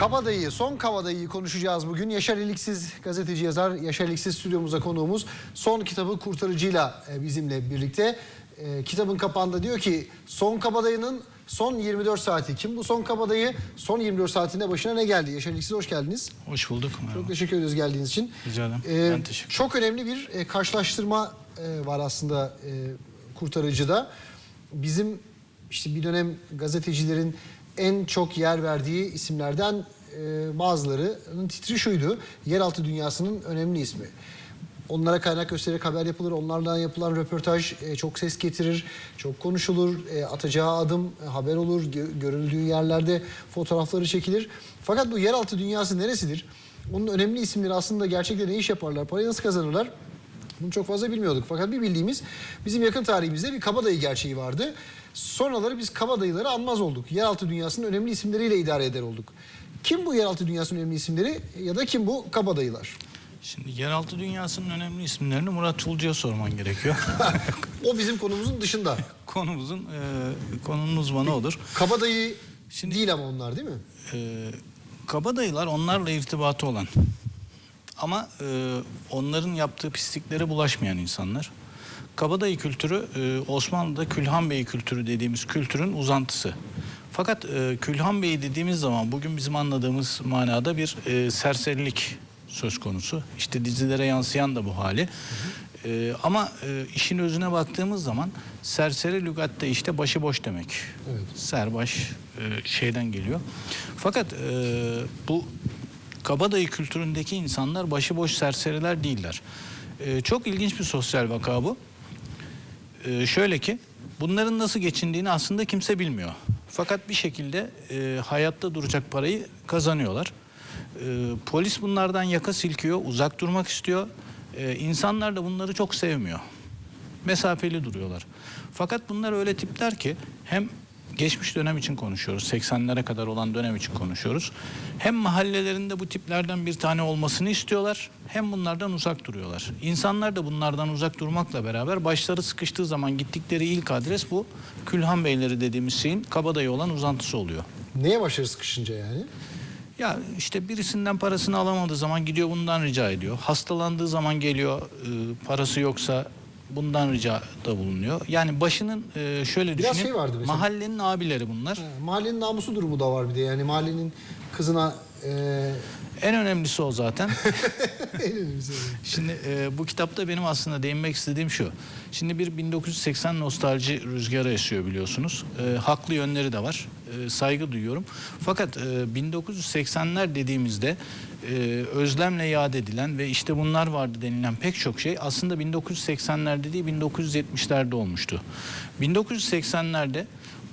Kabadayı, son kabadayıyı konuşacağız bugün. Yaşar İliksiz gazeteci yazar Yaşar İliksiz stüdyomuza konuğumuz. Son kitabı Kurtarıcı'yla e, bizimle birlikte. E, kitabın kapağında diyor ki son kabadayının son 24 saati. Kim bu son kabadayı? Son 24 saatinde başına ne geldi? Yaşar İliksiz hoş geldiniz. Hoş bulduk. Merhaba. Çok teşekkür ediyoruz geldiğiniz için. Rica ederim. Ee, Ben teşekkür Çok önemli bir e, karşılaştırma e, var aslında e, kurtarıcıda. Bizim işte bir dönem gazetecilerin en çok yer verdiği isimlerden e, bazılarının titri şuydu. Yeraltı dünyasının önemli ismi. Onlara kaynak göstererek haber yapılır. Onlardan yapılan röportaj e, çok ses getirir, çok konuşulur. E, atacağı adım e, haber olur. gö- görüldüğü yerlerde fotoğrafları çekilir. Fakat bu yeraltı dünyası neresidir? Onun önemli isimleri aslında gerçekten ne iş yaparlar, parayı nasıl kazanırlar? Bunu çok fazla bilmiyorduk. Fakat bir bildiğimiz bizim yakın tarihimizde bir kabadayı gerçeği vardı. Sonraları biz kabadayıları anmaz olduk. Yeraltı dünyasının önemli isimleriyle idare eder olduk. Kim bu yeraltı dünyasının önemli isimleri ya da kim bu kabadayılar? Şimdi yeraltı dünyasının önemli isimlerini Murat Çulcu'ya sorman gerekiyor. O bizim konumuzun dışında. Konumuzun e, konunun uzmanı odur. Kabadayı Şimdi- değil ama onlar değil mi? E, kabadayılar onlarla irtibatı olan ama e, onların yaptığı pisliklere bulaşmayan insanlar. Kabadayı kültürü e, Osmanlı'da Külhan Bey kültürü dediğimiz kültürün uzantısı. Fakat e, Külhan Bey dediğimiz zaman bugün bizim anladığımız manada bir e, serserilik söz konusu. İşte dizilere yansıyan da bu hali. E, ama e, işin özüne baktığımız zaman serseri lügatte işte başıboş demek. Evet. Serbaş e, şeyden geliyor. Fakat e, bu kabadayı kültüründeki insanlar başıboş serseriler değiller. E, çok ilginç bir sosyal vaka bu. E, şöyle ki bunların nasıl geçindiğini aslında kimse bilmiyor. Fakat bir şekilde e, hayatta duracak parayı kazanıyorlar. E, polis bunlardan yaka silkiyor, uzak durmak istiyor. E, insanlar da bunları çok sevmiyor. Mesafeli duruyorlar. Fakat bunlar öyle tipler ki hem geçmiş dönem için konuşuyoruz. 80'lere kadar olan dönem için konuşuyoruz. Hem mahallelerinde bu tiplerden bir tane olmasını istiyorlar. Hem bunlardan uzak duruyorlar. İnsanlar da bunlardan uzak durmakla beraber başları sıkıştığı zaman gittikleri ilk adres bu Külhan Beyleri dediğimiz şeyin kabadayı olan uzantısı oluyor. Neye başarı sıkışınca yani? Ya işte birisinden parasını alamadığı zaman gidiyor bundan rica ediyor. Hastalandığı zaman geliyor e, parası yoksa bundan rica da bulunuyor. Yani başının e, şöyle Biraz düşünün. şey vardı mesela. Mahallenin abileri bunlar. Ha, mahallenin namusu durumu da var bir de. Yani mahallenin kızına e, En önemlisi o zaten. en önemlisi. Şimdi e, bu kitapta benim aslında değinmek istediğim şu. Şimdi bir 1980 nostalji rüzgarı esiyor biliyorsunuz. E, haklı yönleri de var. E, saygı duyuyorum. Fakat e, 1980'ler dediğimizde e, özlemle yad edilen ve işte bunlar vardı denilen pek çok şey aslında 1980'lerde değil 1970'lerde olmuştu. 1980'lerde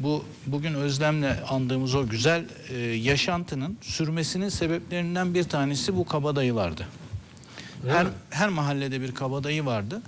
bu bugün özlemle andığımız o güzel e, yaşantının sürmesinin sebeplerinden bir tanesi bu kabadayılardı. Her mi? her mahallede bir kabadayı vardı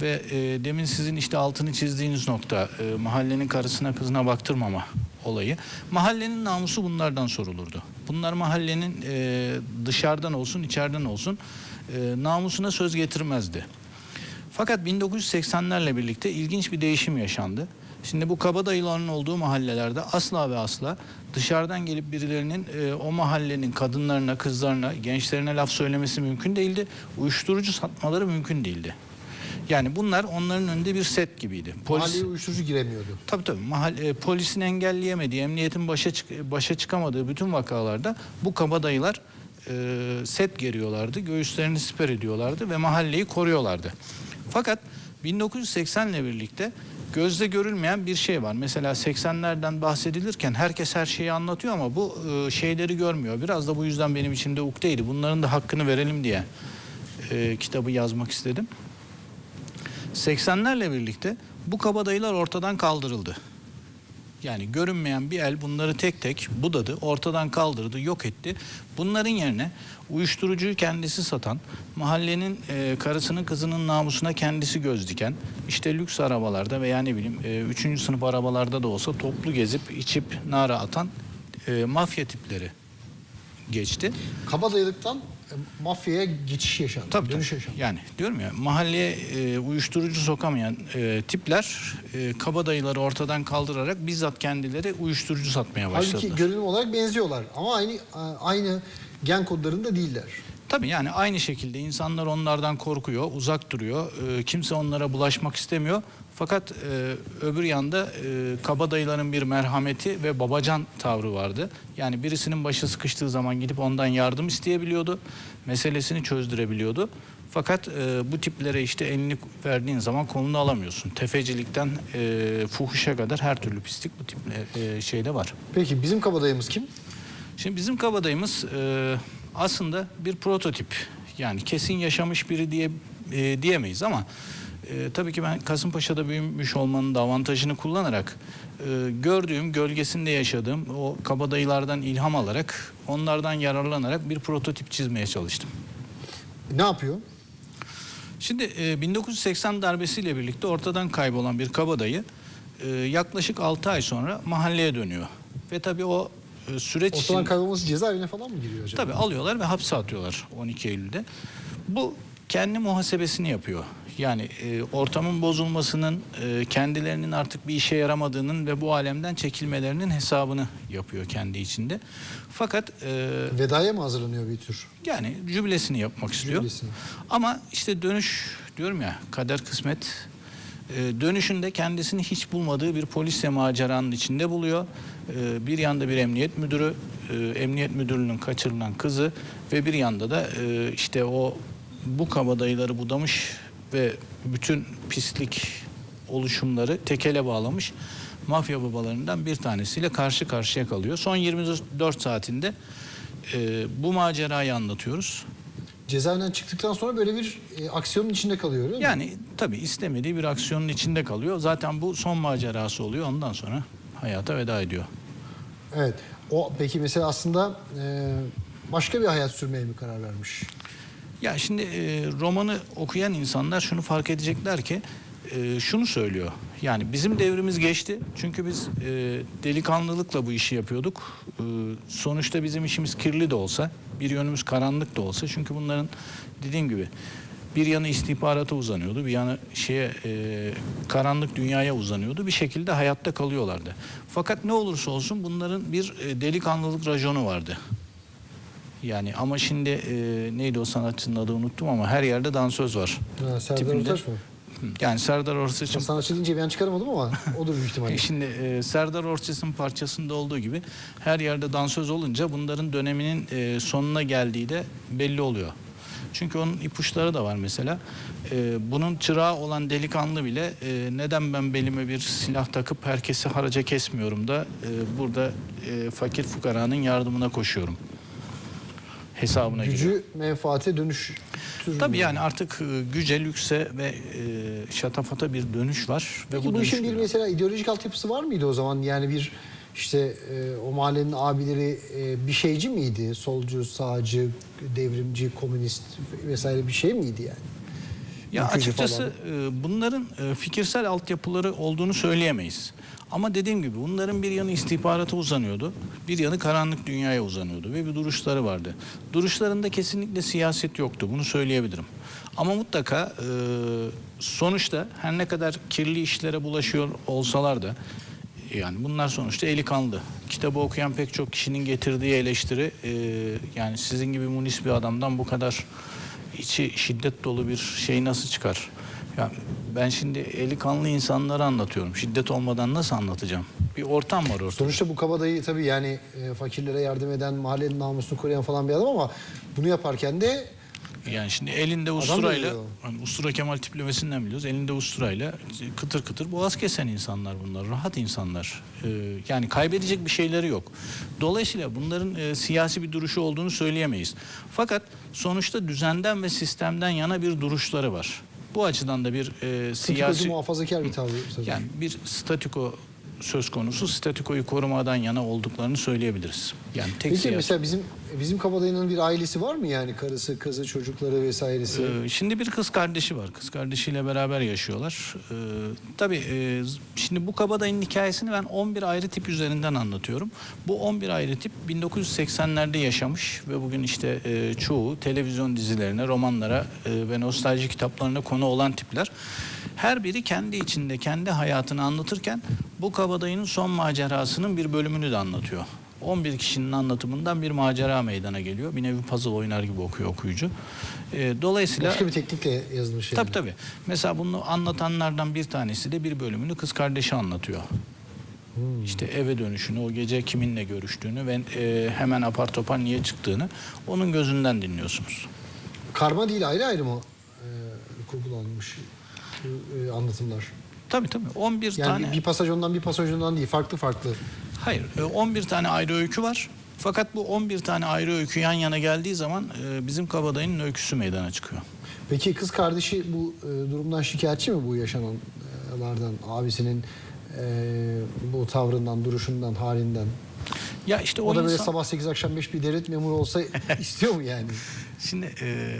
ve e, demin sizin işte altını çizdiğiniz nokta e, mahallenin karısına kızına baktırmama olayı. Mahallenin namusu bunlardan sorulurdu. Bunlar mahallenin e, dışarıdan olsun içeriden olsun e, namusuna söz getirmezdi. Fakat 1980'lerle birlikte ilginç bir değişim yaşandı. Şimdi bu kabadayıların olduğu mahallelerde asla ve asla dışarıdan gelip birilerinin e, o mahallenin kadınlarına, kızlarına, gençlerine laf söylemesi mümkün değildi. Uyuşturucu satmaları mümkün değildi. Yani bunlar onların önünde bir set gibiydi. Polis Mahalleye uyuşturucu giremiyordu. Tabii tabii. Mahalle, e, polisin engelleyemediği, emniyetin başa çık- başa çıkamadığı bütün vakalarda bu kabadayılar e, set geriyorlardı, göğüslerini siper ediyorlardı ve mahalleyi koruyorlardı. Fakat 1980 ile birlikte gözle görülmeyen bir şey var. Mesela 80'lerden bahsedilirken herkes her şeyi anlatıyor ama bu e, şeyleri görmüyor. Biraz da bu yüzden benim içimde ukteydi. Bunların da hakkını verelim diye e, kitabı yazmak istedim. 80'lerle birlikte bu kabadayılar ortadan kaldırıldı. Yani görünmeyen bir el bunları tek tek budadı, ortadan kaldırdı, yok etti. Bunların yerine uyuşturucuyu kendisi satan, mahallenin e, karısının kızının namusuna kendisi göz diken, işte lüks arabalarda veya ne bileyim e, üçüncü sınıf arabalarda da olsa toplu gezip içip nara atan e, mafya tipleri geçti. Kabadayılıktan e, mafyaya geçiş yaşandı. Tabii dönüş tabii. yaşandı. Yani diyorum ya mahalleye e, uyuşturucu sokamayan e, tipler e, kabadayıları ortadan kaldırarak bizzat kendileri uyuşturucu satmaya başladılar. Halbuki görünüm olarak benziyorlar ama aynı aynı gen kodlarında değiller. Tabii yani aynı şekilde insanlar onlardan korkuyor, uzak duruyor. Ee, kimse onlara bulaşmak istemiyor. Fakat e, öbür yanda e, kabadayıların bir merhameti ve babacan tavrı vardı. Yani birisinin başı sıkıştığı zaman gidip ondan yardım isteyebiliyordu. Meselesini çözdürebiliyordu. Fakat e, bu tiplere işte elini verdiğin zaman kolunu alamıyorsun. Tefecilikten e, fuhuşa kadar her türlü pislik bu tip e, şeyde var. Peki bizim kabadayımız kim? Şimdi bizim kabadayımız e, aslında bir prototip. Yani kesin yaşamış biri diye e, diyemeyiz ama e, tabii ki ben Kasımpaşa'da büyümüş olmanın da avantajını kullanarak e, gördüğüm, gölgesinde yaşadığım o kabadayılardan ilham alarak, onlardan yararlanarak bir prototip çizmeye çalıştım. Ne yapıyor? Şimdi e, 1980 darbesiyle birlikte ortadan kaybolan bir kabadayı e, yaklaşık 6 ay sonra mahalleye dönüyor. Ve tabii o e, süreç Ortadan için- kaybolması cezaevine falan mı giriyor acaba? Tabii alıyorlar ve hapse atıyorlar 12 Eylül'de. Bu kendi muhasebesini yapıyor. Yani e, ortamın bozulmasının, e, kendilerinin artık bir işe yaramadığının ve bu alemden çekilmelerinin hesabını yapıyor kendi içinde. Fakat e, Vedaya mı hazırlanıyor bir tür? yani cübilesini yapmak istiyor. Cübilesini. Ama işte dönüş diyorum ya kader kısmet e, dönüşünde kendisini hiç bulmadığı bir polisle maceranın içinde buluyor. E, bir yanda bir emniyet müdürü, e, emniyet müdürünün kaçırılan kızı ve bir yanda da işte o bu kabadayıları budamış ve bütün pislik oluşumları tekele bağlamış mafya babalarından bir tanesiyle karşı karşıya kalıyor. Son 24 saatinde e, bu macerayı anlatıyoruz. Cezaevinden çıktıktan sonra böyle bir e, aksiyonun içinde kalıyor öyle mi? Yani tabii istemediği bir aksiyonun içinde kalıyor. Zaten bu son macerası oluyor. Ondan sonra hayata veda ediyor. Evet. O peki mesela aslında e, başka bir hayat sürmeye mi karar vermiş? Ya şimdi e, romanı okuyan insanlar şunu fark edecekler ki e, şunu söylüyor. Yani bizim devrimiz geçti. Çünkü biz e, delikanlılıkla bu işi yapıyorduk. E, sonuçta bizim işimiz kirli de olsa, bir yönümüz karanlık da olsa. Çünkü bunların dediğim gibi bir yanı istihbarata uzanıyordu, bir yanı şeye e, karanlık dünyaya uzanıyordu. Bir şekilde hayatta kalıyorlardı. Fakat ne olursa olsun bunların bir e, delikanlılık rajonu vardı. Yani ama şimdi e, neydi o sanatçının adı unuttum ama her yerde dansöz var. Ha, Serdar Tipinde. Ortaç mı? Yani Serdar Ortaç'ın Sanatçı deyince ben çıkaramadım ama odur büyük ihtimalle. Şimdi e, Serdar Ortaç'ın parçasında olduğu gibi her yerde dansöz olunca bunların döneminin e, sonuna geldiği de belli oluyor. Çünkü onun ipuçları da var mesela. E, bunun çırağı olan delikanlı bile e, neden ben belime bir silah takıp herkesi haraca kesmiyorum da e, burada e, fakir fukaranın yardımına koşuyorum hesabına giriyor. Gücü menfaate dönüş. Tabii yani artık e, güce, lükse ve e, şatafata bir dönüş var. ve Peki bu, dönüş işin bir mesela ideolojik altyapısı var mıydı o zaman? Yani bir işte e, o mahallenin abileri e, bir şeyci miydi? Solcu, sağcı, devrimci, komünist vesaire bir şey miydi yani? Ya Ülkücü açıkçası falan. e, bunların e, fikirsel altyapıları olduğunu söyleyemeyiz. Ama dediğim gibi bunların bir yanı istihbarata uzanıyordu, bir yanı karanlık dünyaya uzanıyordu ve bir duruşları vardı. Duruşlarında kesinlikle siyaset yoktu, bunu söyleyebilirim. Ama mutlaka e, sonuçta her ne kadar kirli işlere bulaşıyor olsalar da yani bunlar sonuçta eli kanlı. Kitabı okuyan pek çok kişinin getirdiği eleştiri e, yani sizin gibi munis bir adamdan bu kadar içi şiddet dolu bir şey nasıl çıkar? Ya ben şimdi eli kanlı insanları anlatıyorum. Şiddet olmadan nasıl anlatacağım? Bir ortam var ortada. Sonuçta bu kabadayı tabii yani e, fakirlere yardım eden, mahallenin namusunu koruyan falan bir adam ama bunu yaparken de Yani şimdi elinde usturayla, biliyor. hani ustura Kemal tiplemesinden biliyoruz. Elinde usturayla kıtır kıtır boğaz kesen insanlar bunlar. Rahat insanlar. Ee, yani kaybedecek bir şeyleri yok. Dolayısıyla bunların e, siyasi bir duruşu olduğunu söyleyemeyiz. Fakat sonuçta düzenden ve sistemden yana bir duruşları var. Bu açıdan da bir e, siyasi... muhafazakar bir tavır. tabii. Yani bir statiko söz konusu. Statikoyu korumadan yana olduklarını söyleyebiliriz. Yani tek Peki siyasi... mesela bizim Bizim kabadayının bir ailesi var mı yani karısı, kızı, çocukları vesairesi? Ee, Şimdi bir kız kardeşi var. Kız kardeşiyle beraber yaşıyorlar. Ee, tabii e, şimdi bu kabadayının hikayesini ben 11 ayrı tip üzerinden anlatıyorum. Bu 11 ayrı tip 1980'lerde yaşamış ve bugün işte e, çoğu televizyon dizilerine, romanlara e, ve nostalji kitaplarına konu olan tipler. Her biri kendi içinde kendi hayatını anlatırken bu kabadayının son macerasının bir bölümünü de anlatıyor. 11 kişinin anlatımından bir macera meydana geliyor. Bir nevi puzzle oynar gibi okuyor okuyucu. Ee, dolayısıyla Başka bir teknikle yazılmış yani. tabii tabii. Mesela bunu anlatanlardan bir tanesi de bir bölümünü kız kardeşi anlatıyor. İşte eve dönüşünü, o gece kiminle görüştüğünü ve e, hemen apar topar niye çıktığını onun gözünden dinliyorsunuz. Karma değil ayrı ayrı mı e, kurgulanmış e, anlatımlar? Tabii tabii. 11 Yani tane bir, bir pasaj ondan bir pasaj ondan değil farklı farklı. Hayır, e, 11 tane ayrı öykü var. Fakat bu 11 tane ayrı öykü yan yana geldiği zaman e, bizim kabadayının öyküsü meydana çıkıyor. Peki kız kardeşi bu e, durumdan şikayetçi mi bu yaşananlardan? Abisinin e, bu tavrından, duruşundan, halinden. Ya işte o, O, da böyle insan- sabah 8 akşam 5 bir devlet memuru olsa istiyor mu yani? Şimdi e,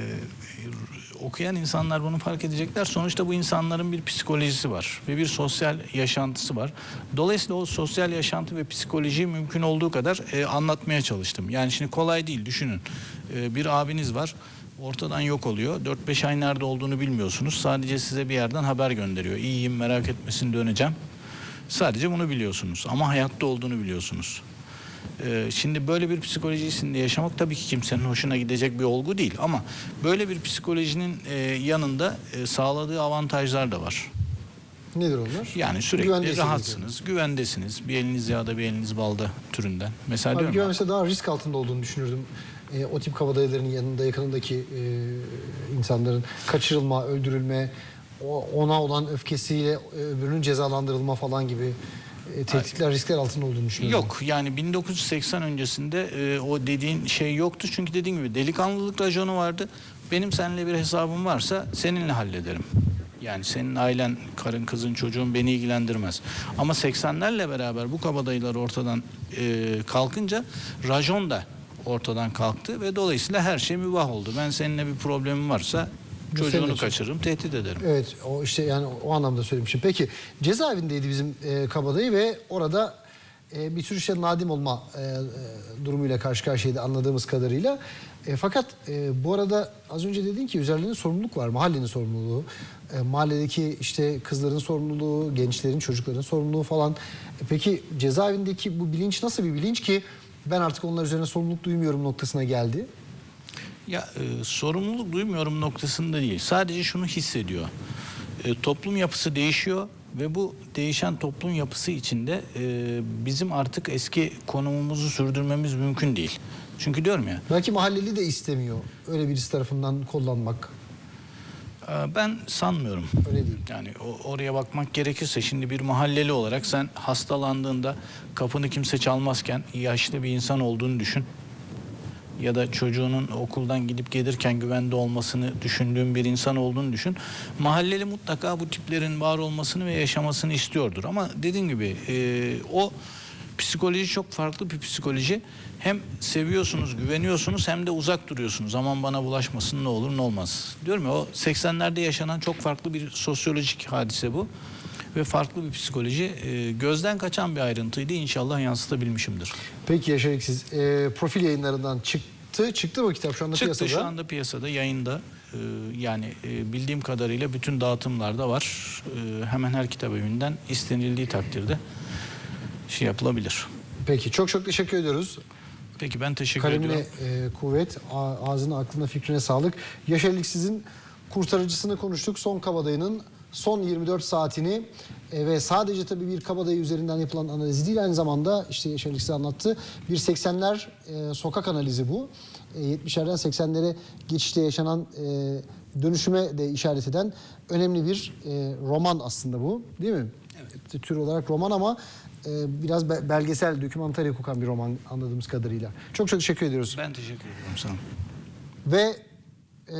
okuyan insanlar bunu fark edecekler. Sonuçta bu insanların bir psikolojisi var ve bir sosyal yaşantısı var. Dolayısıyla o sosyal yaşantı ve psikolojiyi mümkün olduğu kadar e, anlatmaya çalıştım. Yani şimdi kolay değil düşünün. E, bir abiniz var ortadan yok oluyor. 4-5 ay nerede olduğunu bilmiyorsunuz. Sadece size bir yerden haber gönderiyor. İyiyim merak etmesin döneceğim. Sadece bunu biliyorsunuz ama hayatta olduğunu biliyorsunuz. Ee, şimdi böyle bir psikoloji içinde yaşamak tabii ki kimsenin hoşuna gidecek bir olgu değil ama böyle bir psikolojinin e, yanında e, sağladığı avantajlar da var. Nedir onlar? Yani sürekli Güvendesiniz rahatsınız, güvendesiniz. Bir eliniz yağda bir eliniz balda türünden. Mesela Abi diyorum güven mesela daha risk altında olduğunu düşünürdüm. E, o tip kabadayıların yanında yakınındaki e, insanların kaçırılma, öldürülme, ona olan öfkesiyle öbürünün cezalandırılma falan gibi e, tehditler, riskler altında olduğunu düşünüyorum. Yok yani 1980 öncesinde e, o dediğin şey yoktu. Çünkü dediğim gibi delikanlılık raconu vardı. Benim seninle bir hesabım varsa seninle hallederim. Yani senin ailen, karın, kızın, çocuğun beni ilgilendirmez. Ama 80'lerle beraber bu kabadayılar ortadan e, kalkınca rajon da ortadan kalktı ve dolayısıyla her şey mübah oldu. Ben seninle bir problemim varsa çocuğunu kaçırırım, tehdit ederim. Evet o işte yani o anlamda söylemişim. Peki cezaevindeydi bizim e, kabadayı ve orada e, bir tür işte nadim olma e, e, durumuyla karşı karşıyaydı anladığımız kadarıyla. E, fakat e, bu arada az önce dedin ki üzerlerinde sorumluluk var. Mahallenin sorumluluğu, e, mahalledeki işte kızların sorumluluğu, gençlerin, çocukların sorumluluğu falan. E, peki cezaevindeki bu bilinç nasıl bir bilinç ki ben artık onlar üzerine sorumluluk duymuyorum noktasına geldi? Ya e, sorumluluk duymuyorum noktasında değil. Sadece şunu hissediyor. E, toplum yapısı değişiyor ve bu değişen toplum yapısı içinde e, bizim artık eski konumumuzu sürdürmemiz mümkün değil. Çünkü diyorum ya Belki mahalleli de istemiyor öyle birisi tarafından kullanmak. e, ben sanmıyorum. Öyle değil. Yani o- oraya bakmak gerekirse şimdi bir mahalleli olarak sen hastalandığında kapını kimse çalmazken yaşlı bir insan olduğunu düşün. Ya da çocuğunun okuldan gidip gelirken güvende olmasını düşündüğün bir insan olduğunu düşün. Mahalleli mutlaka bu tiplerin var olmasını ve yaşamasını istiyordur. Ama dediğim gibi e, o psikoloji çok farklı bir psikoloji. Hem seviyorsunuz, güveniyorsunuz hem de uzak duruyorsunuz. Aman bana bulaşmasın ne olur ne olmaz. Diyorum ya o 80'lerde yaşanan çok farklı bir sosyolojik hadise bu. Ve farklı bir psikoloji. E, gözden kaçan bir ayrıntıydı. İnşallah yansıtabilmişimdir. Peki Yaşar siz e, profil yayınlarından çıktı. Çıktı mı kitap şu anda Çıktı piyasada? şu anda piyasada yayında Ee, yani e, bildiğim kadarıyla bütün dağıtımlarda var. Ee, hemen her kitap evinden istenildiği takdirde şey yapılabilir. Peki çok çok teşekkür ediyoruz. Peki ben teşekkür Kalemine ediyorum. e, kuvvet, ağzına aklına fikrine sağlık. Yaşar sizin kurtarıcısını konuştuk. Son kabadayının son 24 saatini e, ve sadece tabii bir kabadayı üzerinden yapılan analiz değil aynı zamanda işte Yaşar size anlattı. Bir 80'ler e, sokak analizi bu. E, 70'lerden 80'lere geçişte yaşanan e, dönüşüme de işaret eden önemli bir e, roman aslında bu değil mi? Evet. Tür olarak roman ama e, biraz be- belgesel, dokümantarya kokan bir roman anladığımız kadarıyla. Çok çok teşekkür ediyoruz. Ben teşekkür ediyorum sana. Ve e,